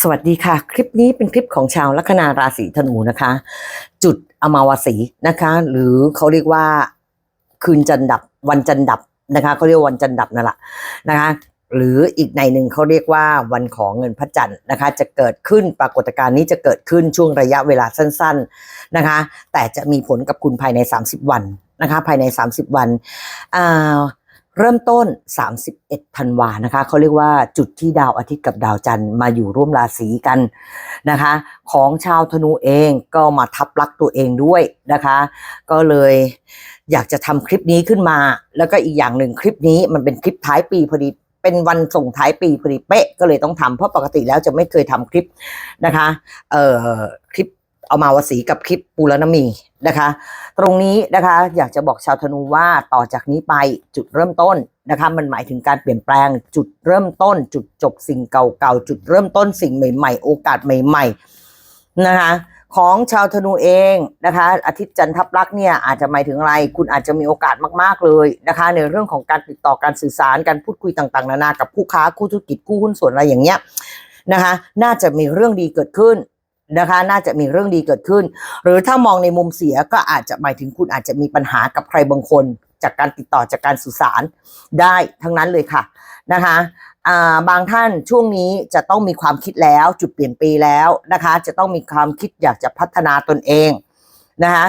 สวัสดีค่ะ คลิปนี้เป็นคลิปของชาวลัคนาราศีธนูนะคะ จุดอมาวสีนะคะ หรือเขาเรียกว่าคืนจันดับวันจันดับนะคะเขาเรียกวันจันดับนั่นแหละนะคะ หรืออีกในหนึ่งเขาเรียกว่าวันของเงินพระจันทร์นะคะ จะเกิดขึ้นปรากฏการณ์นี้จะเกิดขึ้นช่วงระยะเวลาสั้น ๆนะคะ แต่จะมีผลกับคุณภายใน 30 วันนะคะ ภายใน 30 วันอ่า เริ่มต้น 31 ธันวานะคะเขาเรียกว่าจุดที่ดาวอาทิตย์กับดาวจันทร์มาอยู่ร่วมราศีกันนะคะ ของชาวธนูเองก็มาทับลักตัวเองด้วยนะคะ ก็เลยอยากจะทำคลิปนี้ขึ้นมา แล้วก็อีกอย่างหนึ่งคลิปนี้มันเป็นคลิปท้ายปีพอดีเป็นวันส่งท้ายปีพอดีเป๊ะก็เลยต้องทำเพราะปกติแล้วจะไม่เคยทำคลิปนะคะเอ่อคลิป เอามาวสีกับคลิปปูรณมีนะคะ ตรงนี้นะคะอยากจะบอกชาวธนูว่าต่อจากนี้ไปจุดเริ่มต้นนะคะมันหมายถึงการเปลี่ยนแปลงจุดเริ่มต้น จุดจบสิ่งเก่าๆจุดเริ่มต้นสิ่งใหม่ ๆ โอกาสใหม่ ๆนะคะของชาวธนูเองนะคะอาทิตย์จันทับลักษ์เนี่ยอาจจะหมายถึงอะไร คุณอาจจะมีโอกาสมากๆเลยนะคะ ในเรื่องของการติดต่อการสื่อสารการพูดคุยต่างๆ นานากับผู้ค้าคู่ธุรกิจคู่หุ้นส่วนอะไรอย่างเงี้ยนะคะ น่าจะมีเรื่องดีเกิดขึ้น นะคะ น่าจะมีเรื่องดีเกิดขึ้น หรือถ้ามองในมุมเสียก็อาจจะหมายถึงคุณอาจจะมีปัญหากับใครบางคน จากการติดต่อจากการสื่อสารได้ทั้งนั้นเลยค่ะนะคะบางท่านช่วงนี้จะต้องมีความคิดแล้ว จุดเปลี่ยนปีแล้วนะคะ จะต้องมีความคิดอยากจะพัฒนาตนเองนะคะ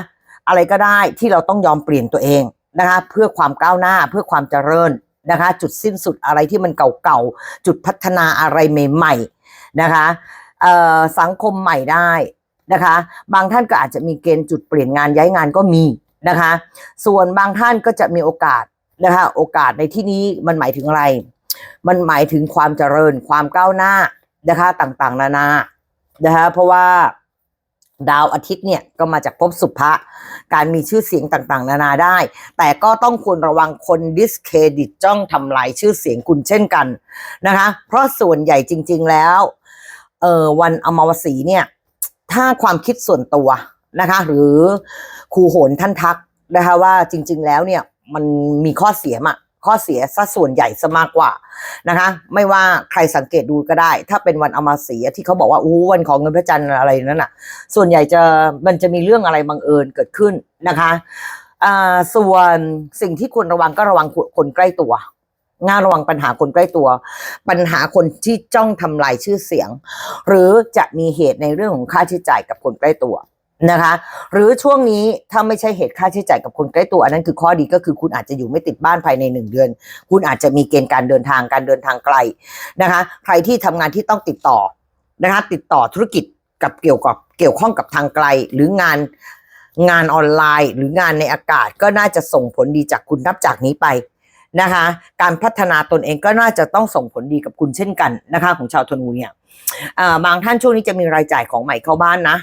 อะไรก็ได้ที่เราต้องยอมเปลี่ยนตัวเองนะคะเพื่อความก้าวหน้าเพื่อความเจริญนะคะ จุดสิ้นสุดอะไรที่มันเก่าๆจุดพัฒนาอะไรใหม่ ๆ นะคะ สังคมใหม่ได้นะคะ บางท่านก็อาจจะมีเกณฑ์จุดเปลี่ยนงานย้ายงานก็มีนะคะ ส่วนบางท่านก็จะมีโอกาสนะคะโอกาสในที่นี้มันหมายถึงอะไร มันหมายถึงความเจริญความก้าวหน้านะคะต่างๆ นานานะคะเพราะว่าดาวอาทิตย์เนี่ยก็มาจากภพสุภะการมีชื่อเสียงต่างๆ นานาได้ แต่ก็ต้องควรระวังคนดิสเครดิตจ้องทำลายชื่อเสียงคุณเช่นกันนะคะ เพราะส่วนใหญ่จริง ๆแล้ว เอ่อวันอมวสีเนี่ย ถ้าความคิดส่วนตัวนะคะ หรือครูโหนท่านทักนะคะว่าจริง ๆ แล้วเนี่ยมันมีข้อเสียมะข้อเสียซะส่วนใหญ่ซะมากกว่านะคะ ไม่ว่าใครสังเกตดูก็ได้ ถ้าเป็นวันอมาสีที่เขาบอกว่าอู้วันของเงินพระจันทร์อะไรนั่นน่ะ ส่วนใหญ่จะมันจะมีเรื่องอะไรบังเอิญเกิดขึ้นนะคะอ่าส่วนสิ่งที่ควรระวังก็ระวังคนใกล้ตัว งาระวังปัญหาคนใกล้ตัว ปัญหาคนที่จ้องทำลายชื่อเสียง หรือจะมีเหตุในเรื่องของค่าใช้จ่ายกับคนใกล้ตัวนะคะ หรือช่วงนี้ถ้าไม่ใช่เหตุค่าใช้จ่ายกับคนใกล้ตัว อันนั้นคือข้อดีก็คือคุณอาจจะอยู่ไม่ติดบ้านภายในหนึ่งเดือน คุณอาจจะมีเกณฑ์การเดินทางการเดินทางไกลนะคะ ใครที่ทำงานที่ต้องติดต่อนะคะ ติดต่อธุรกิจกับเกี่ยวกับเกี่ยวข้องกับทางไกลหรืองานงานออนไลน์ หรืองานในอากาศก็น่าจะส่งผลดีจากคุณนับจากนี้ไป นะคะ การพัฒนาตนเองก็น่าจะต้องส่งผลดีกับคุณเช่นกันนะคะ ของชาวธนูเนี่ยบางท่านช่วงนี้จะมีรายจ่ายของใหม่เข้าบ้านนะ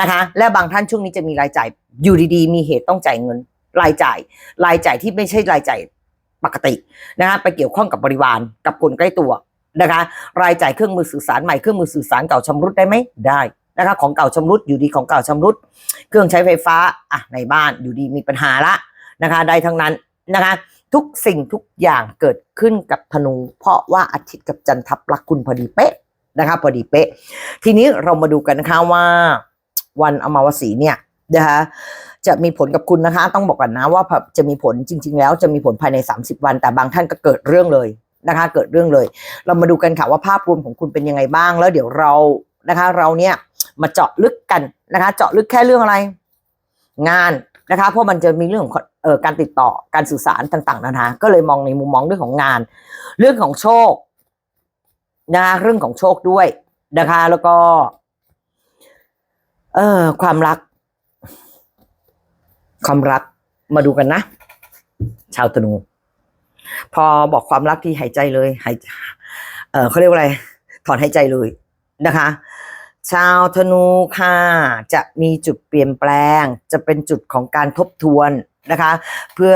นะคะ และบางท่านช่วงนี้จะมีรายจ่ายอยู่ดีๆ มีเหตุต้องจ่ายเงินรายจ่าย รายจ่ายที่ไม่ใช่รายจ่ายปกตินะคะไปเกี่ยวข้องกับบริวารกับคนใกล้ตัวนะคะ รายจ่ายเครื่องมือสื่อสารใหม่เครื่องมือสื่อสารเก่าชำรุดได้ไหมได้นะคะของเก่าชำรุดอยู่ดีของเก่าชำรุด เครื่องใช้ไฟฟ้าอะในบ้านอยู่ดีมีปัญหาละนะคะ ได้ทั้งนั้นนะคะ ทุกสิ่งทุกอย่างเกิดขึ้นกับธนู เพราะว่าอาทิตย์กับจันทร์ทับลักคุณพอดีเป๊ะนะคะพอดีเป๊ะ ทีนี้เรามาดูกันนะคะว่า วันอมาวสีเนี่ยนะคะจะมีผลกับคุณนะคะ ต้องบอกก่อนนะว่าจะมีผลจริง ๆ แล้วจะมีผลภายใน 30 วัน แต่บางท่านก็เกิดเรื่องเลยนะคะ เกิดเรื่องเลย เรามาดูกันค่ะว่าภาพรวมของคุณเป็นยังไงบ้าง แล้วเดี๋ยวเรานะคะ เราเนี่ยมาเจาะลึกกันนะคะ เจาะลึกแค่เรื่องอะไร งานนะคะเพราะมันจะมีเรื่องของเอ่อการติดต่อการสื่อสารต่างๆนานาก็เลยมองในมุมมองเรื่องของงาน เรื่องของโชคนะคะเรื่องของโชคด้วยนะคะ แล้วก็ เอ่อความรัก ความรักมาดูกันนะ ชาวธนู พอบอกความรักที่หายใจเลยหายเออเขาเรียกว่าอะไร ถอนหายใจเลยนะคะ ชาวธนูค่ะ จะมีจุดเปลี่ยนแปลง จะเป็นจุดของการทบทวนนะคะ เพื่อ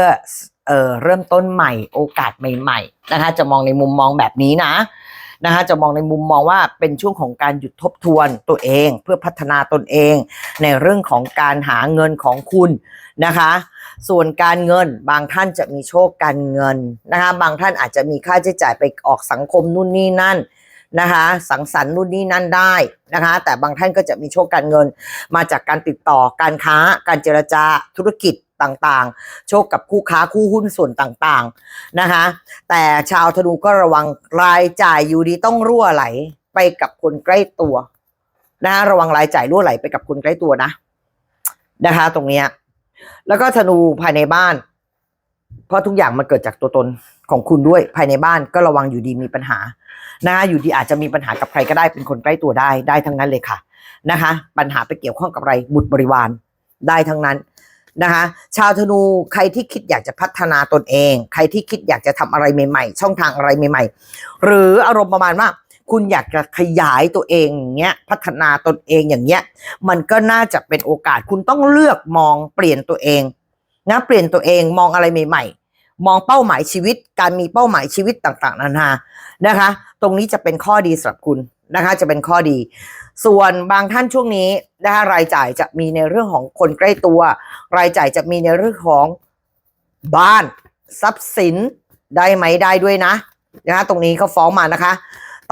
เออเริ่มต้นใหม่โอกาสใหม่ๆนะคะ จะมองในมุมมองแบบนี้นะนะคะจะมองในมุมมองว่าเป็นช่วงของการหยุดทบทวนตัวเองเพื่อพัฒนาตนเอง ในเรื่องของการหาเงินของคุณนะคะ ส่วนการเงินบางท่านจะมีโชคการเงินนะคะ บางท่านอาจจะมีค่าใช้จ่ายไปออกสังคมนู่นนี่นั่น นะคะ สังสรรค์นู่นนี่นั่นได้นะคะ แต่บางท่านก็จะมีโชคการเงิน มาจากการติดต่อการค้า การเจรจาธุรกิจต่างๆ โชคกับคู่ค้าคู่หุ้นส่วนต่างๆนะคะ แต่ชาวธนูก็ระวังรายจ่ายอยู่ดีต้องรั่วไหลไปกับคนใกล้ตัวนะคะระวังรายจ่ายรั่วไหลไปกับคนใกล้ตัวนะ นะคะ ตรงเนี้ย แล้วก็ธนูภายในบ้าน เพราะทุกอย่างมันเกิดจากตัวตนของคุณด้วยภายในบ้านก็ระวังอยู่ดีมีปัญหา นะคะอยู่ดีอาจจะมีปัญหากับใครก็ได้เป็นคนใกล้ตัวได้ได้ทั้งนั้นเลยค่ะนะคะ ปัญหาไปเกี่ยวข้องกับอะไรบุตรบริวารได้ทั้งนั้นนะคะชาวธนูใครที่คิดอยากจะพัฒนาตนเอง ใครที่คิดอยากจะทำอะไรใหม่ๆ ช่องทางอะไรใหม่ ๆ หรืออารมณ์ประมาณว่าคุณอยากจะขยายตัวเองอย่างเงี้ยพัฒนาตนเองอย่างเงี้ยมันก็น่าจะเป็นโอกาสคุณต้องเลือกมองเปลี่ยนตัวเองนะเปลี่ยนตัวเองมองอะไรใหม่ ๆ มองเป้าหมายชีวิต การมีเป้าหมายชีวิตต่างๆ นานานะคะ ตรงนี้จะเป็นข้อดีสำหรับคุณนะคะ จะเป็นข้อดี ส่วนบางท่านช่วงนี้นะคะรายจ่ายจะมีในเรื่องของคนใกล้ตัว รายจ่ายจะมีในเรื่องของบ้านทรัพย์สินได้ไหมได้ด้วยนะนะคะตรงนี้เขาฟ้องมานะคะ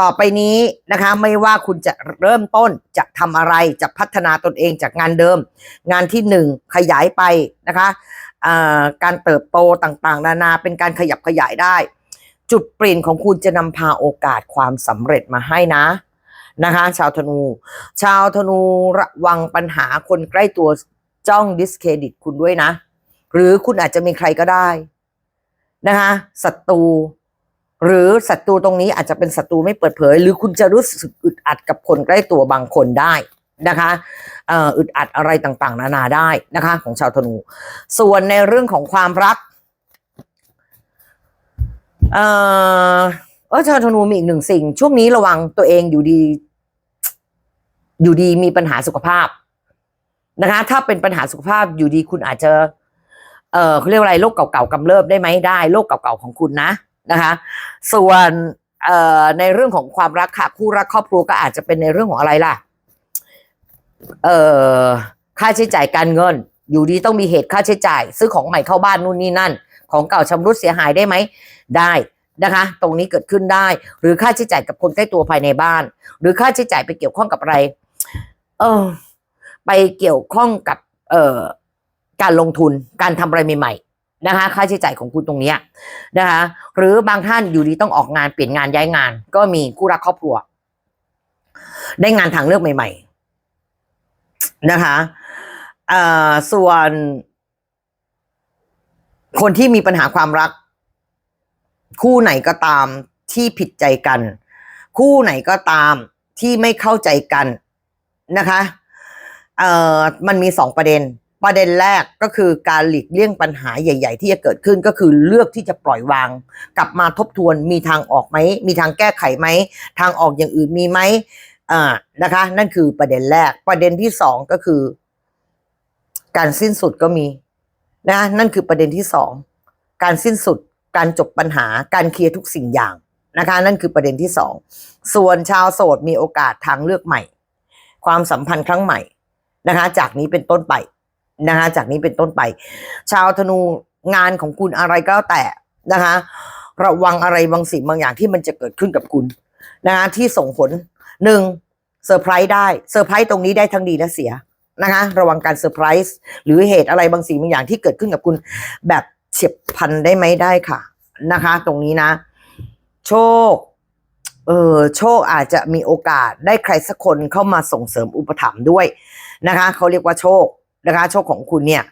ต่อไปนี้นะคะไม่ว่าคุณจะเริ่มต้นจะทำอะไรจะพัฒนาตนเองจากงานเดิม งานที่หนึ่งขยายไปนะคะ การเติบโตต่างๆ นานาเป็นการขยับขยายได้ จุดเปลี่ยนของคุณจะนำพาโอกาสความสำเร็จมาให้นะนะคะ ชาวธนู ชาวธนูระวังปัญหาคนใกล้ตัวจ้องดิสเครดิตคุณด้วยนะ หรือคุณอาจจะมีใครก็ได้นะคะศัตรูหรือศัตรูตรงนี้อาจจะเป็นศัตรูไม่เปิดเผย หรือคุณจะรู้สึกอึดอัดกับคนใกล้ตัวบางคนได้ นะคะอึดอัดอะไรต่างๆ นานาได้นะคะของชาวธนู ส่วนในเรื่องของความรัก เอ่อเออชาวธนูมีอีกหนึ่งสิ่ง ช่วงนี้ระวังตัวเองอยู่ดี อยู่ดีมีปัญหาสุขภาพนะคะ ถ้าเป็นปัญหาสุขภาพอยู่ดีคุณอาจจะ เออเขาเรียกอะไรโรคเก่าๆกำเริบได้ไหมได้โรคเก่าๆของคุณนะนะคะ ส่วนเอ่อในเรื่องของความรักค่ะคู่รักครอบครัวก็อาจจะเป็นในเรื่องของอะไรล่ะ เอ่อค่าใช้จ่ายการเงิน อยู่ดีต้องมีเหตุค่าใช้จ่าย ซื้อของใหม่เข้าบ้านนู่นนี่นั่น ของเก่าชำรุดเสียหายได้ไหมได้นะคะ ตรงนี้เกิดขึ้นได้ หรือค่าใช้จ่ายกับคนใกล้ตัวภายในบ้าน หรือค่าใช้จ่ายไปเกี่ยวข้องกับอะไร เออ ไปเกี่ยวข้องกับ เอ่อการลงทุนการทำอะไรใหม่ๆนะคะ ค่าใช้จ่ายของคุณตรงเนี้ยนะคะ หรือบางท่านอยู่ดีต้องออกงานเปลี่ยนงานย้ายงาน ก็มีคู่รักครอบครัว ได้งานทางเลือกใหม่ ๆ นะคะเอ่อส่วน คนที่มีปัญหาความรัก คู่ไหนก็ตามที่ผิดใจกัน คู่ไหนก็ตามที่ไม่เข้าใจกันนะคะเอ่อมันมีสองประเด็น ประเด็นแรกก็คือการหลีกเลี่ยงปัญหาใหญ่ ๆ ที่จะเกิดขึ้นก็คือเลือกที่จะปล่อยวาง กลับมาทบทวนมีทางออกไหมมีทางแก้ไขไหมทางออกอย่างอื่นมีไหม อ่านะคะ นั่นคือประเด็นแรก ประเด็นที่สองก็คือ การสิ้นสุดก็มีนะนั่นคือประเด็นที่สองการสิ้นสุดการจบปัญหาการเคลียร์ทุกสิ่งอย่างนะคะ นั่นคือประเด็นที่สองส่วนชาวโสดมีโอกาสทางเลือกใหม่ ความสัมพันธ์ครั้งใหม่นะคะ จากนี้เป็นต้นไปนะคะ จากนี้เป็นต้นไป ชาวธนูงานของคุณอะไรก็แล้วแต่นะคะ ระวังอะไรบางสิ่งบางอย่างที่มันจะเกิดขึ้นกับคุณนะคะที่ส่งผลหนึ่ง เซอร์ไพรส์ได้เซอร์ไพรส์ตรงนี้ได้ทั้งดีและเสียนะคะ ระวังการเซอร์ไพรส์หรือเหตุอะไรบางสิ่งบางอย่างที่เกิดขึ้นกับคุณแบบเฉียบพลันได้ไหมได้ค่ะนะคะ ตรงนี้นะ โชคเออโชคอาจจะมีโอกาสได้ใครสักคนเข้ามาส่งเสริมอุปถัมภ์ด้วยนะคะเขาเรียกว่าโชคนะคะ โชคของคุณเนี่ย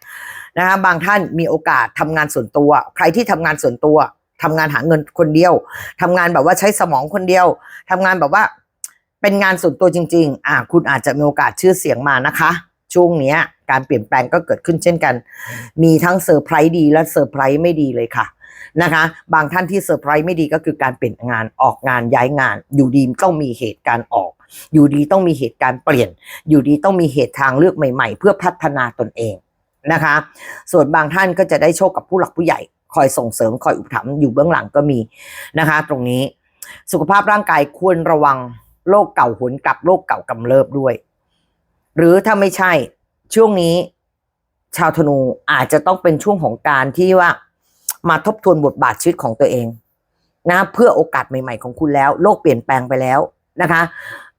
นะคะบางท่านมีโอกาสทำงานส่วนตัว ใครที่ทำงานส่วนตัวทำงานหาเงินคนเดียวทำงานแบบว่าใช้สมองคนเดียวทำงานแบบว่า เป็นงานส่วนตัวจริง ๆ อ่าคุณอาจจะมีโอกาสชื่อเสียงมานะคะ ช่วงเนี้ย การเปลี่ยนแปลงก็เกิดขึ้นเช่นกัน มีทั้งเซอร์ไพรส์ดีและเซอร์ไพรส์ไม่ดีเลยค่ะนะคะ บางท่านที่เซอร์ไพรส์ไม่ดีก็คือการเปลี่ยนงานออกงานย้ายงาน อยู่ดีต้องมีเหตุการณ์ออก อยู่ดีต้องมีเหตุการณ์เปลี่ยน อยู่ดีต้องมีเหตุทางเลือกใหม่ ๆ เพื่อพัฒนาตนเองนะคะ ส่วนบางท่านก็จะได้โชคกับผู้หลักผู้ใหญ่ คอยส่งเสริมคอยอุปถัมภ์อยู่เบื้องหลังก็มีนะคะ ตรงนี้สุขภาพร่างกายควรระวัง โรคเก่าหวนกลับโรคเก่ากำเริบด้วย หรือถ้าไม่ใช่ช่วงนี้ ชาวธนูอาจจะต้องเป็นช่วงของการที่ว่ามาทบทวนบทบาทชีวิตของตัวเอง นะ เพื่อโอกาสใหม่ ๆ ของคุณแล้ว โลกเปลี่ยนแปลงไปแล้วนะคะ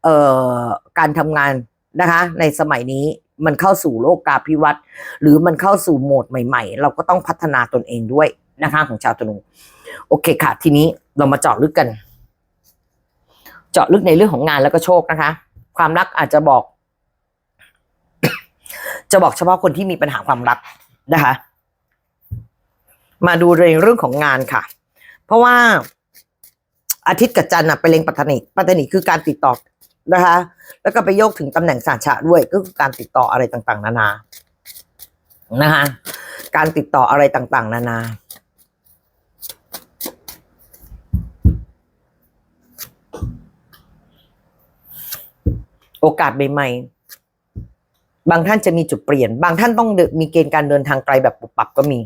เอ่อการทำงานนะคะ ในสมัยนี้มันเข้าสู่โลกกาภิวัตน์หรือมันเข้าสู่โหมดใหม่ ๆ เราก็ต้องพัฒนาตนเองด้วยนะคะของชาวธนู โอเคค่ะ ทีนี้เรามาเจาะลึกกัน เจาะลึกในเรื่องของงานแล้วก็โชคนะคะ ความรักอาจจะบอก จะบอกเฉพาะคนที่มีปัญหาความรักนะคะ มาดูในเรื่องของงานค่ะ เพราะว่าอาทิตย์กับจันทร์น่ะไปเล็งปัตนีปัตนีคือการติดต่อนะคะ แล้วก็ไปโยกถึงตำแหน่งสาชะด้วยก็คือการติดต่ออะไรต่างๆ นานา นะคะ การติดต่ออะไรต่างๆ นานา โอกาสใหม่ๆ บางท่านจะมีจุดเปลี่ยน บางท่านต้องมีเกณฑ์การเดินทางไกลแบบปุบปับก็มี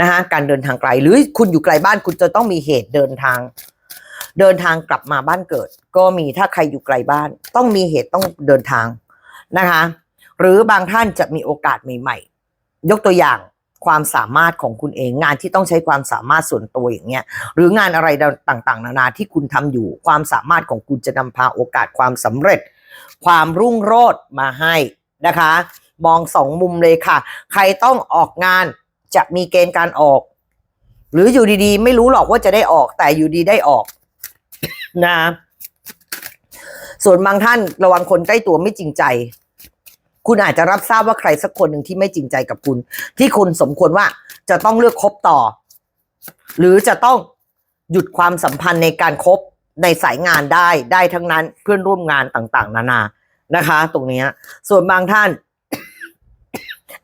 นะคะการเดินทางไกล หรือคุณอยู่ไกลบ้านคุณจะต้องมีเหตุเดินทาง เดินทางกลับมาบ้านเกิด ก็มีถ้าใครอยู่ไกลบ้าน ต้องมีเหตุต้องเดินทางนะคะ หรือบางท่านจะมีโอกาสใหม่ ๆ ยกตัวอย่างความสามารถของคุณเองงานที่ต้องใช้ความสามารถส่วนตัวอย่างเงี้ยหรืองานอะไรต่างๆ นานาที่คุณทำอยู่ ความสามารถของคุณจะนำพาโอกาสความสำเร็จ ความรุ่งโรจน์มาให้นะคะ มองสองมุมเลยค่ะ ใครต้องออกงานจะมีเกณฑ์การออก หรืออยู่ดีๆ ไม่รู้หรอกว่าจะได้ออกแต่อยู่ดีได้ออกนะส่วนบางท่านระวังคนใกล้ตัวไม่จริงใจ คุณอาจจะรับทราบว่าใครสักคนหนึ่งที่ไม่จริงใจกับคุณ ที่คุณสมควรว่าจะต้องเลือกคบต่อ หรือจะต้องหยุดความสัมพันธ์ในการคบ ในสายงานได้ได้ทั้งนั้นเพื่อนร่วมงานต่างๆ นานานะคะ ตรงนี้ส่วนบางท่าน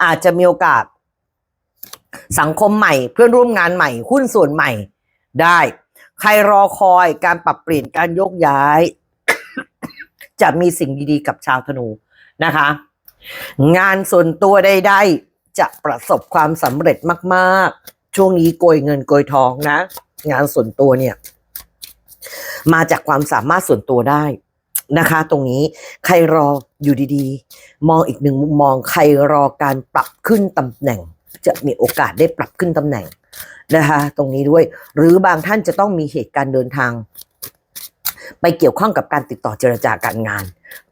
อาจจะมีโอกาส สังคมใหม่เพื่อนร่วมงานใหม่ หุ้นส่วนใหม่ได้ ใครรอคอยการปรับเปลี่ยนการยกย้าย จะมีสิ่งดีๆ กับชาวธนูนะคะ งานส่วนตัวใดๆจะประสบความสำเร็จมาก ๆ ช่วงนี้โกยเงินโกยทองนะ งานส่วนตัวเนี่ย มาจากความสามารถส่วนตัวได้นะคะ ตรงนี้ใครรออยู่ดีๆ มองอีกหนึ่งมุมมองใครรอการปรับขึ้นตำแหน่ง จะมีโอกาสได้ปรับขึ้นตำแหน่งนะคะ ตรงนี้ด้วย หรือบางท่านจะต้องมีเหตุการณ์เดินทาง ไปเกี่ยวข้องกับการติดต่อเจรจาการงาน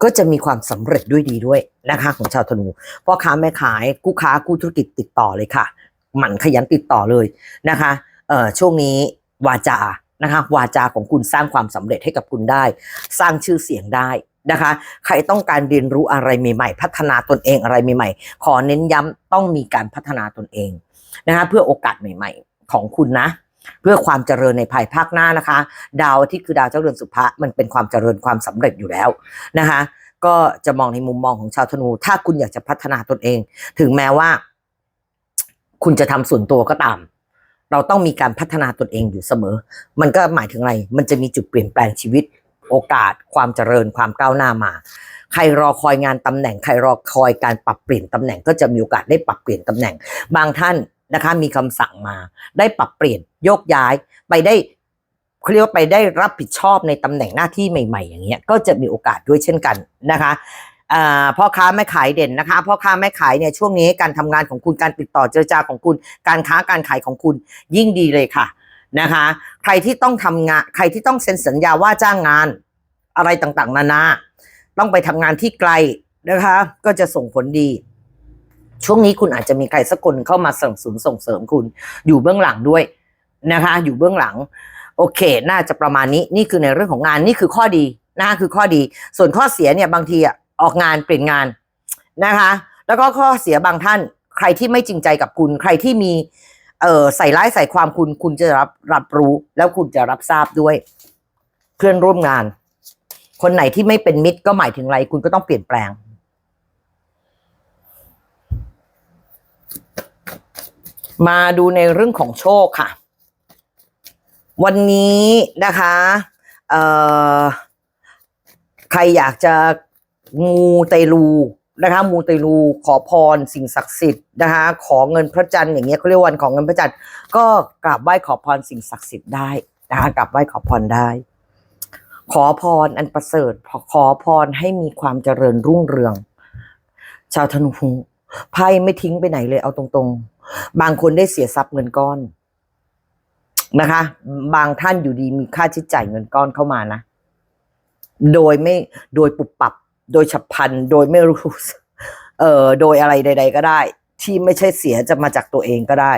ก็จะมีความสำเร็จด้วยดีด้วยนะคะ ของชาวธนูพ่อค้าแม่ขายกู้ค้ากู้ธุรกิจติดต่อเลยค่ะ หมั่นขยันติดต่อเลยนะคะเอ่อช่วงนี้วาจา นะคะวาจาของคุณสร้างความสำเร็จให้กับคุณได้ สร้างชื่อเสียงได้นะคะ ใครต้องการเรียนรู้อะไรใหม่ๆ พัฒนาตนเองอะไรใหม่ๆ ขอเน้นย้ำต้องมีการพัฒนาตนเองนะคะเพื่อโอกาสใหม่ ๆ ของคุณนะ เพื่อความเจริญในภายภาคหน้านะคะ ดาวที่คือดาวเจ้าเรือนสุภะมันเป็นความเจริญความสำเร็จอยู่แล้วนะคะ ก็จะมองในมุมมองของชาวธนู ถ้าคุณอยากจะพัฒนาตนเอง ถึงแม้ว่า คุณจะทำส่วนตัวก็ตาม เราต้องมีการพัฒนาตนเองอยู่เสมอ มันก็หมายถึงอะไร มันจะมีจุดเปลี่ยนแปลงชีวิต โอกาส ความเจริญ ความก้าวหน้ามา ใครรอคอยงานตำแหน่ง ใครรอคอยการปรับเปลี่ยนตำแหน่ง ก็จะมีโอกาสได้ปรับเปลี่ยนตำแหน่ง บางท่านนะคะมีคำสั่งมา ได้ปรับเปลี่ยนโยกย้ายไปได้เขาเรียกว่าไปได้รับผิดชอบในตำแหน่งหน้าที่ใหม่ ๆ อย่างเงี้ย ก็จะมีโอกาสด้วยเช่นกันนะคะ พ่อค้าแม่ขายเด่นนะคะพ่อค้าแม่ขายเนี่ยช่วงนี้การทำงานของคุณการติดต่อเจรจาของคุณ การค้าการขายของคุณยิ่งดีเลยค่ะนะคะ ใครที่ต้องทำงาน ใครที่ต้องเซ็นสัญญาว่าจ้างงานอะไรต่างๆ นานา ต้องไปทำงานที่ไกลนะคะ ก็จะส่งผลดี ช่วงนี้คุณอาจจะมีใครสักคนเข้ามาสนับสนุนส่งเสริมคุณอยู่เบื้องหลังด้วยนะคะ อยู่เบื้องหลัง โอเค น่าจะประมาณนี้นี่คือในเรื่องของงานนี่คือข้อดีนะคือข้อดี ส่วนข้อเสียเนี่ยบางทีอะ ออกงานเปลี่ยนงานนะคะ แล้วก็ข้อเสียบางท่าน ใครที่ไม่จริงใจกับคุณ ใครที่มีเอ่อใส่ร้ายใส่ความคุณ คุณจะรับรับรู้ แล้วคุณจะรับทราบด้วยเพื่อนร่วมงาน คนไหนที่ไม่เป็นมิตรก็หมายถึงอะไร คุณก็ต้องเปลี่ยนแปลงมาดูในเรื่องของโชคค่ะ วันนี้นะคะ เอ่อ ใครอยากจะ มูเตลูนะคะมูเตลูขอพรสิ่งศักดิ์สิทธิ์นะคะขอเงินพระจันทร์อย่างเงี้ยเขาเรียกวันของเงินพระจันทร์ก็กราบไหว้ขอพรสิ่งศักดิ์สิทธิ์ได้นะคะกราบไหว้ขอพรได้ ขอพรอันประเสริฐขอพรให้มีความเจริญรุ่งเรือง ชาวธนูไพ่ไม่ทิ้งไปไหนเลยเอาตรงๆ บางคนได้เสียทรัพย์เงินก้อนนะคะ บางท่านอยู่ดีมีค่าใช้จ่ายเงินก้อนเข้ามานะ โดยไม่โดยปุบปับ โดยฉับพลันโดยไม่รู้เอ่อโดยอะไรใด ๆ ก็ได้ ที่ไม่ใช่เสียจะมาจากตัวเองก็ได้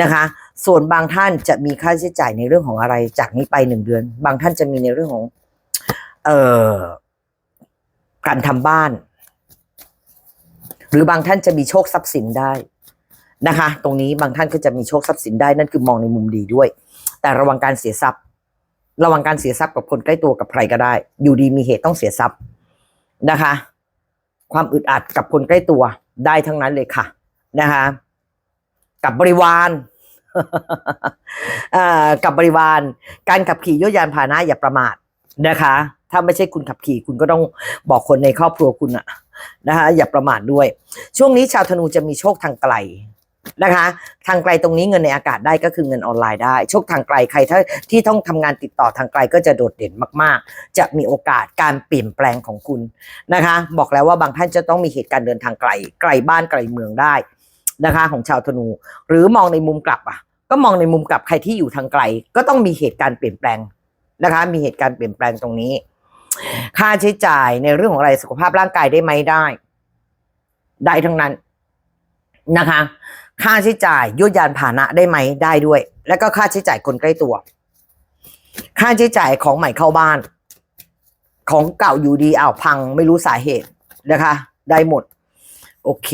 นะคะ ส่วนบางท่านจะมีค่าใช้จ่ายในเรื่องของอะไร จากนี้ไปหนึ่งเดือน บางท่านจะมีในเรื่องของ เอ่อการทำบ้าน หรือบางท่านจะมีโชคทรัพย์สินได้นะคะ ตรงนี้บางท่านก็จะมีโชคทรัพย์สินได้นั่นคือมองในมุมดีด้วย แต่ระวังการเสียทรัพย์ ระวังการเสียทรัพย์กับคนใกล้ตัวกับใครก็ได้ อยู่ดีมีเหตุต้องเสียทรัพย์ นะคะ ความอึดอัดกับคนใกล้ตัวได้ทั้งนั้นเลยค่ะ นะคะ กับบริวารอ่ากับบริวาร การขับขี่ยวดยานพาหนะอย่าประมาทนะคะ ถ้าไม่ใช่คุณขับขี่คุณก็ต้องบอกคนในครอบครัวคุณอะนะคะอย่าประมาทด้วย ช่วงนี้ชาวธนูจะมีโชคทางไกล นะคะ ทางไกลตรงนี้เงินในอากาศได้ก็คือเงินออนไลน์ได้ โชคทางไกลใครถ้าที่ต้องทำงานติดต่อทางไกลก็จะโดดเด่นมาก ๆ จะมีโอกาสการเปลี่ยนแปลงของคุณนะคะ บอกแล้วว่าบางท่านจะต้องมีเหตุการณ์เดินทางไกล ไกลบ้านไกลเมืองได้นะคะ ของชาวธนู หรือมองในมุมกลับอะ ก็มองในมุมกลับใครที่อยู่ทางไกล ก็ต้องมีเหตุการณ์เปลี่ยนแปลงนะคะ มีเหตุการณ์เปลี่ยนแปลงตรงนี้ ค่าใช้จ่ายในเรื่องของอะไรสุขภาพร่างกายได้ไหมได้ ได้ทั้งนั้นนะคะ ค่าใช้จ่ายยวดยานพาหนะได้ไหมได้ด้วย แล้วก็ค่าใช้จ่ายคนใกล้ตัว ค่าใช้จ่ายของใหม่เข้าบ้าน ของเก่าอยู่ดีอ้าวพังไม่รู้สาเหตุนะคะ ได้หมด โอเค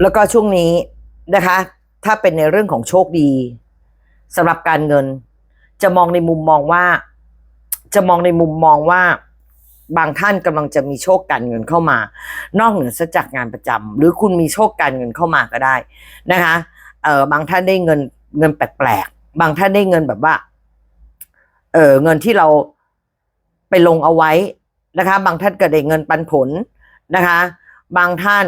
แล้วก็ช่วงนี้นะคะ ถ้าเป็นในเรื่องของโชคดีสำหรับการเงิน จะมองในมุมมองว่า จะมองในมุมมองว่า บางท่านกำลังจะมีโชคการเงินเข้ามา นอกเหนือจากงานประจำหรือคุณมีโชคการเงินเข้ามาก็ได้นะคะเออบางท่านได้เงินเงินแปลกๆบางท่านได้เงินแบบว่าเออเงินที่เราไปลงเอาไว้นะคะ บางท่านก็ได้เงินปันผลนะคะ บางท่าน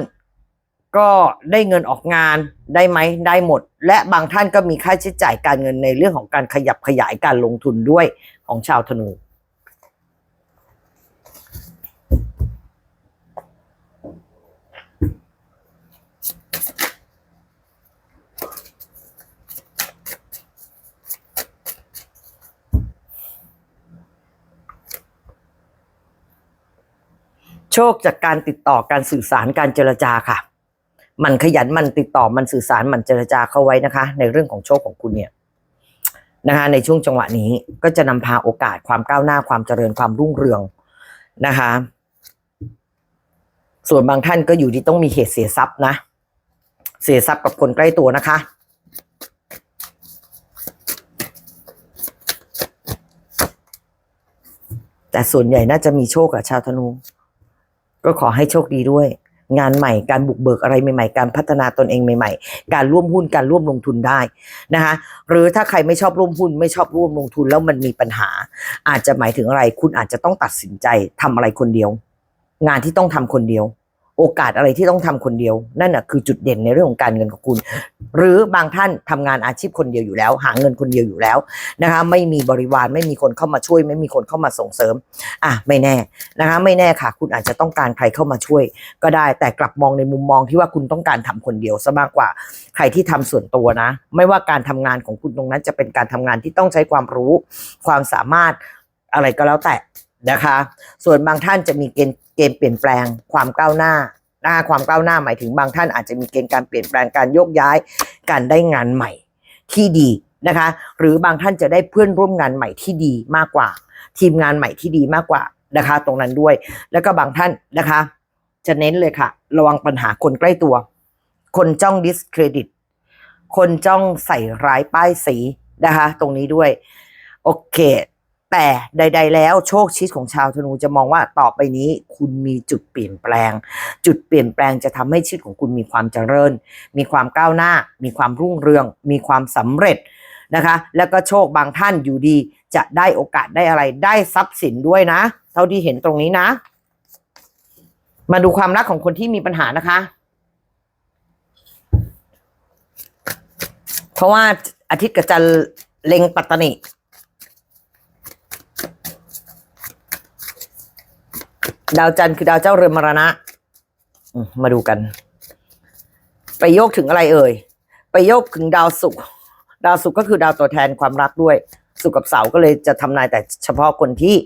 ก็ได้เงินออกงานได้ไหมได้หมด และบางท่านก็มีค่าใช้จ่ายการเงินในเรื่องของการขยับขยายการลงทุนด้วยของชาวธนู โชคจากการติดต่อการสื่อสารการเจรจาค่ะ มันขยันมันติดต่อมันสื่อสารมันเจรจาเข้าไว้นะคะ ในเรื่องของโชคของคุณเนี่ยนะคะในช่วงจังหวะนี้ก็จะนำพาโอกาสความก้าวหน้าความเจริญความรุ่งเรืองนะคะ ส่วนบางท่านก็อยู่ที่ต้องมีเหตุเสียทรัพย์นะ เสียทรัพย์กับคนใกล้ตัวนะคะแต่ส่วนใหญ่น่าจะมีโชคกับชาวธนู ก็ขอให้โชคดีด้วย งานใหม่การบุกเบิกอะไรใหม่ๆ การพัฒนาตนเองใหม่ ๆ การร่วมหุ้นการร่วมลงทุนได้นะคะหรือถ้าใครไม่ชอบร่วมหุ้นไม่ชอบร่วมลงทุนแล้วมันมีปัญหา อาจจะหมายถึงอะไร คุณอาจจะต้องตัดสินใจทำอะไรคนเดียว งานที่ต้องทำคนเดียว โอกาสอะไรที่ต้องทำคนเดียว นั่นน่ะคือจุดเด่นในเรื่องของการเงินของคุณ หรือบางท่านทำงานอาชีพคนเดียวอยู่แล้ว หาเงินคนเดียวอยู่แล้วนะคะไม่มีบริวารไม่มีคนเข้ามาช่วย ไม่มีคนเข้ามาส่งเสริม อะไม่แน่นะคะไม่แน่ค่ะ คุณอาจจะต้องการใครเข้ามาช่วย ก็ได้แต่กลับมองในมุมมองที่ว่าคุณต้องการทำคนเดียวซะมากกว่าใครที่ทำส่วนตัวนะ ไม่ว่าการทำงานของคุณตรงนั้นจะเป็นการทำงานที่ต้องใช้ความรู้ ความสามารถอะไรก็แล้วแต่ นะคะ ส่วนบางท่านจะมีเกณฑ์เกณฑ์เปลี่ยนแปลงความก้าวหน้านะคะความก้าวหน้าหมายถึงบางท่านอาจจะมีเกณฑ์การเปลี่ยนแปลงการโยกย้าย การได้งานใหม่ที่ดีนะคะ หรือบางท่านจะได้เพื่อนร่วมงานใหม่ที่ดีมากกว่า ทีมงานใหม่ที่ดีมากกว่านะคะ ตรงนั้นด้วย แล้วก็บางท่านนะคะ จะเน้นเลยค่ะ ระวังปัญหาคนใกล้ตัว คนจ้องดิสเครดิต คนจ้องใส่ร้ายป้ายสีนะคะ ตรงนี้ด้วย โอเค แต่ใด ๆ แล้วโชคชีวิตของชาวธนูจะมองว่าต่อไปนี้คุณมีจุดเปลี่ยนแปลง จุดเปลี่ยนแปลงจะทำให้ชีวิตของคุณมีความเจริญ มีความก้าวหน้า มีความรุ่งเรือง มีความสำเร็จนะคะ แล้วก็โชคบางท่านอยู่ดี จะได้โอกาสได้อะไรได้ทรัพย์สินด้วยนะ เท่าที่เห็นตรงนี้นะ มาดูความรักของคนที่มีปัญหานะคะ เพราะว่าอาทิตย์กับจันเล็งปัตตานี ดาวจันทร์คือดาวเจ้าเรือนมรณะ มาดูกัน ไปโยกถึงอะไรเอ่ย ไปโยกถึงดาวศุกร์ ดาวศุกร์ก็คือดาวตัวแทนความรักด้วย ศุกร์กับเสาร์ก็เลยจะทำนายแต่เฉพาะคนที่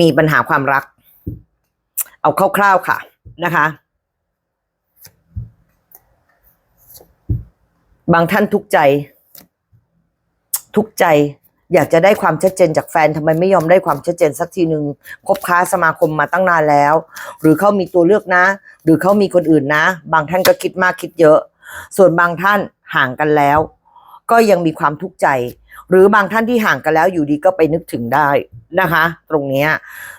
มีปัญหาความรัก เอาคร่าวๆค่ะนะคะ บางท่านทุกใจ ทุกใจ อยากจะได้ความชัดเจนจากแฟนทำไมไม่ยอมได้ความชัดเจนสักทีหนึ่งคบค้าสมาคมมาตั้งนานแล้ว หรือเขามีตัวเลือกนะ หรือเขามีคนอื่นนะ บางท่านก็คิดมากคิดเยอะ ส่วนบางท่านห่างกันแล้ว ก็ยังมีความทุกข์ใจ หรือบางท่านที่ห่างกันแล้วอยู่ดีก็ไปนึกถึงได้นะคะ ตรงนี้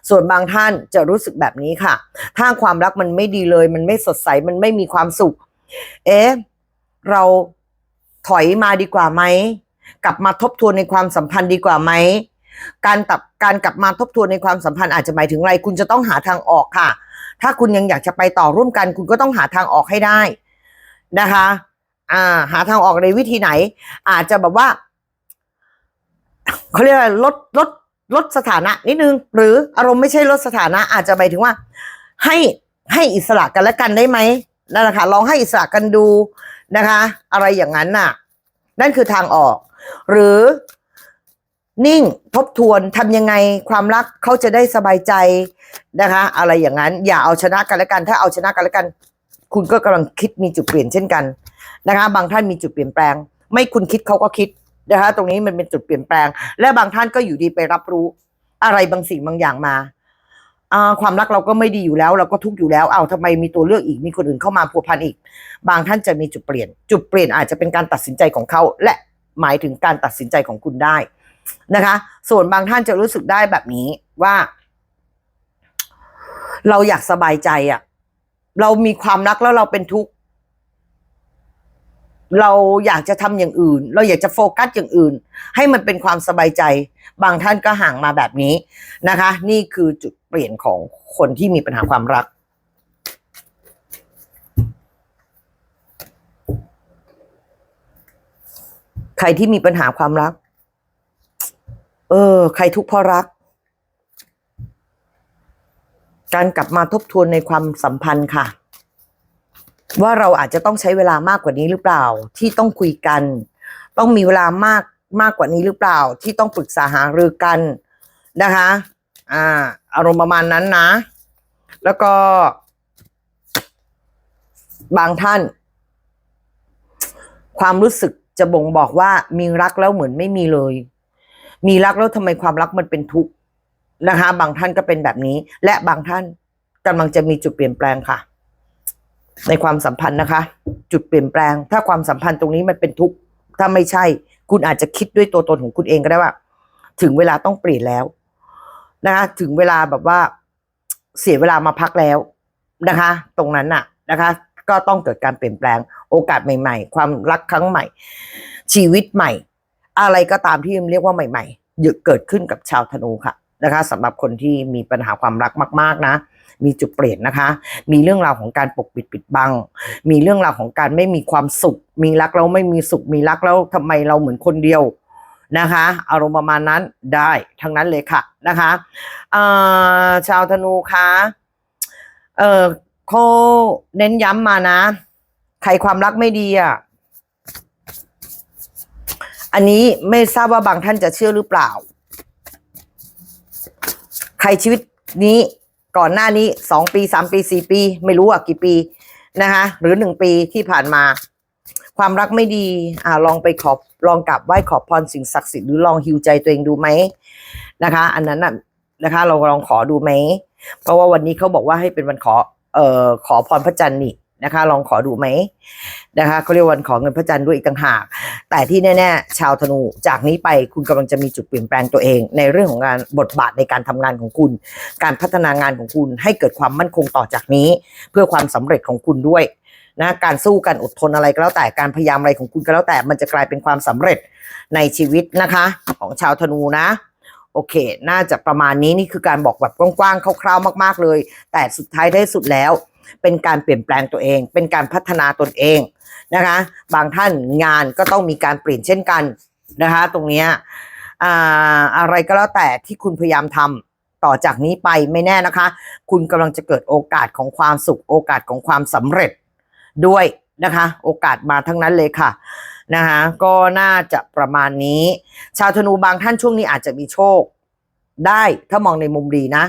ส่วนบางท่านจะรู้สึกแบบนี้ค่ะ ถ้าความรักมันไม่ดีเลย มันไม่สดใสมันไม่มีความสุข เอ๊ะเราถอยมาดีกว่าไหม กลับมาทบทวนในความสัมพันธ์ดีกว่าไหมการตับการกลับมาทบทวนในความสัมพันธ์อาจจะหมายถึงอะไร คุณจะต้องหาทางออกค่ะ ถ้าคุณยังอยากจะไปต่อร่วมกัน คุณก็ต้องหาทางออกให้ได้นะคะอ่าหาทางออกในวิธีไหน อาจจะแบบว่าเขาเรียกว่าลดลดลดสถานะนิดนึง หรืออารมณ์ไม่ใช่ลดสถานะ อาจจะหมายถึงว่า ให้ให้อิสระกันและกันได้ไหมนั่นแหละค่ะลองให้อิสระกันดูนะคะ อะไรอย่างนั้นน่ะ นั่นคือทางออก หรือนิ่งทบทวนทำยังไงความรักเขาจะได้สบายใจนะคะ อะไรอย่างนั้น อย่าเอาชนะกันและกัน ถ้าเอาชนะกันและกัน คุณก็กำลังคิดมีจุดเปลี่ยนเช่นกันนะคะ บางท่านมีจุดเปลี่ยนแปลง ไม่คุณคิดเขาก็คิดนะคะ ตรงนี้มันเป็นจุดเปลี่ยนแปลง และบางท่านก็อยู่ดีไปรับรู้ อะไรบางสิ่งบางอย่างมาความรักเราก็ไม่ดีอยู่แล้ว เราก็ทุกข์อยู่แล้ว เอาทำไมมีตัวเลือกอีกมีคนอื่นเข้ามาพัวพันอีก บางท่านจะมีจุดเปลี่ยน จุดเปลี่ยนอาจจะเป็นการตัดสินใจของเขาและ หมายถึงการตัดสินใจของคุณได้นะคะ ส่วนบางท่านจะรู้สึกได้แบบนี้ว่า เราอยากสบายใจอะเรามีความรักแล้วเราเป็นทุกข์เราอยากจะทำอย่างอื่น เราอยากจะโฟกัสอย่างอื่น ให้มันเป็นความสบายใจ บางท่านก็ห่างมาแบบนี้นะคะ นี่คือจุดเปลี่ยนของคนที่มีปัญหาความรัก ใครที่มีปัญหาความรัก เออ ใครทุกข์เพราะรัก การกลับมาทบทวนในความสัมพันธ์ค่ะ ว่าเราอาจจะต้องใช้เวลามากกว่านี้หรือเปล่า ที่ต้องคุยกัน ต้องมีเวลามากมากกว่านี้หรือเปล่า ที่ต้องปรึกษาหารือกันนะคะ อ่า อารมณ์ประมาณนั้นนะ แล้วก็ บางท่าน ความรู้สึก จะบ่งบอกว่ามีรักแล้วเหมือนไม่มีเลย มีรักแล้วทำไมความรักมันเป็นทุกข์นะคะ บางท่านก็เป็นแบบนี้ และบางท่านกำลังจะมีจุดเปลี่ยนแปลงค่ะ ในความสัมพันธ์นะคะ จุดเปลี่ยนแปลง ถ้าความสัมพันธ์ตรงนี้มันเป็นทุกข์ถ้าไม่ใช่ คุณอาจจะคิดด้วยตัวตนของคุณเองก็ได้ว่า ถึงเวลาต้องเปลี่ยนแล้วนะคะถึงเวลาแบบว่าเสียเวลามาพักแล้วนะคะ ตรงนั้นน่ะนะคะ ก็ต้องเกิดการเปลี่ยนแปลงโอกาสใหม่ ๆ ความรักครั้งใหม่ ชีวิตใหม่ อะไรก็ตามที่เรียกว่าใหม่ๆเยอะเกิดขึ้นกับชาวธนูค่ะนะคะสำหรับคนที่มีปัญหาความรักมาก ๆนะ มีจุดเปลี่ยนนะคะ มีเรื่องราวของการปกปิดปิดบัง มีเรื่องราวของการไม่มีความสุข มีรักแล้วไม่มีสุข มีรักแล้วทำไมเราเหมือนคนเดียวนะคะ อารมณ์ประมาณนั้นได้ทั้งนั้นเลยค่ะนะคะชาวธนูคะเออ เขาเน้นย้ำมานะ ใครความรักไม่ดีอะ อันนี้ไม่ทราบว่าบางท่านจะเชื่อหรือเปล่า ใครชีวิตนี้ก่อนหน้านี้สองปีสามปีสี่ปี ไม่รู้อะกี่ปีนะคะหรือหนึ่งปีที่ผ่านมา ความรักไม่ดี อ่าลองไปขอบลองกลับไหว้ขอพรสิ่งศักดิ์สิทธิ์หรือลองฮิวใจตัวเองดูไหมนะคะ อันนั้นน่ะนะคะ เราลองขอดูไหมเพราะว่าวันนี้เขาบอกว่าให้เป็นวันขอ เอ่อขอพรพระจันทร์นี่นะคะ ลองขอดูไหมนะคะเขาเรียกวันขอเงินพระจันทร์ด้วยอีกต่างหาก แต่ที่แน่ๆชาวธนูจากนี้ไปคุณกำลังจะมีจุดเปลี่ยนแปลงตัวเอง ในเรื่องของการบทบาทในการทำงานของคุณ การพัฒนางานของคุณให้เกิดความมั่นคงต่อจากนี้ เพื่อความสำเร็จของคุณด้วยนะการสู้การอดทนอะไรก็แล้วแต่การพยายามอะไรของคุณก็แล้วแต่มันจะกลายเป็นความสำเร็จในชีวิตนะคะ ของชาวธนูนะ โอเค น่าจะประมาณนี้นี่คือการบอกแบบกว้างๆคร่าวๆมาก ๆเลย แต่สุดท้ายได้สุดแล้ว เป็นการเปลี่ยนแปลงตัวเอง เป็นการพัฒนาตนเองนะคะ บางท่านงานก็ต้องมีการเปลี่ยนเช่นกันนะคะ ตรงนี้อ่าอะไรก็แล้วแต่ที่คุณพยายามทำต่อจากนี้ไปไม่แน่นะคะ คุณกำลังจะเกิดโอกาสของความสุข โอกาสของความสำเร็จด้วยนะคะ โอกาสมาทั้งนั้นเลยค่ะ นะคะก็น่าจะประมาณนี้ ชาวธนูบางท่านช่วงนี้อาจจะมีโชค ได้ถ้ามองในมุมดีนะ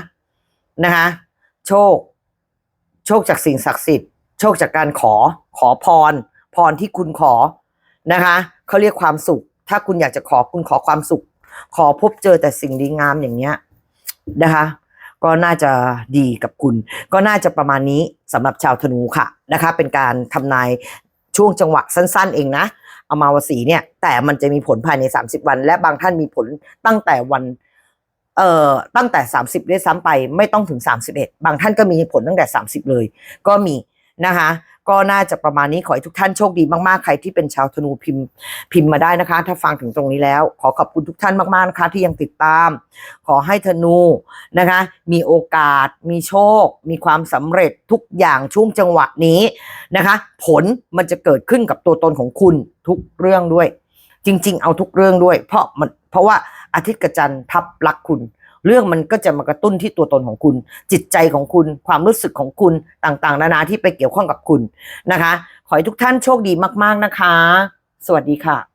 นะคะโชค โชคจากสิ่งศักดิ์สิทธิ์ โชคจากการขอขอพร พรที่คุณขอนะคะเขาเรียกความสุข ถ้าคุณอยากจะขอคุณขอความสุข ขอพบเจอแต่สิ่งดีงามอย่างเนี้ยนะคะก็น่าจะดีกับคุณ ก็น่าจะประมาณนี้สำหรับชาวธนูค่ะนะคะ เป็นการทำนายช่วงจังหวะสั้น ๆ เองนะ อมาวสีเนี่ย แต่มันจะมีผลภายใน 30 วัน และบางท่านมีผลตั้งแต่วันเอ่อตั้งแต่ 30 ด้วยซ้ำไปไม่ต้องถึง 31 บางท่านก็มีผลตั้งแต่ 30 เลย ก็มีนะคะ ก็น่าจะประมาณนี้ขอให้ทุกท่านโชคดีมากๆ ใครที่เป็นชาวธนูพิมพ์พิมพ์มาได้นะคะ ถ้าฟังถึงตรงนี้แล้ว ขอขอบคุณทุกท่านมากๆนะคะที่ยังติดตาม ขอให้ธนูนะคะ มีโอกาส มีโชค มีความสำเร็จทุกอย่างช่วงจังหวะนี้นะคะ ผลมันจะเกิดขึ้นกับตัวตนของคุณทุกเรื่องด้วย จริง ๆ เอาทุกเรื่องด้วย เพราะมันเพราะว่าอาทิตย์กับจันทร์ทับลักคุณ เรื่องมันก็จะมากระตุ้นที่ตัวตนของคุณ จิตใจของคุณ ความรู้สึกของคุณต่างๆ นานาที่ไปเกี่ยวข้องกับคุณนะคะ ขอให้ทุกท่านโชคดีมาก ๆนะคะ สวัสดีค่ะ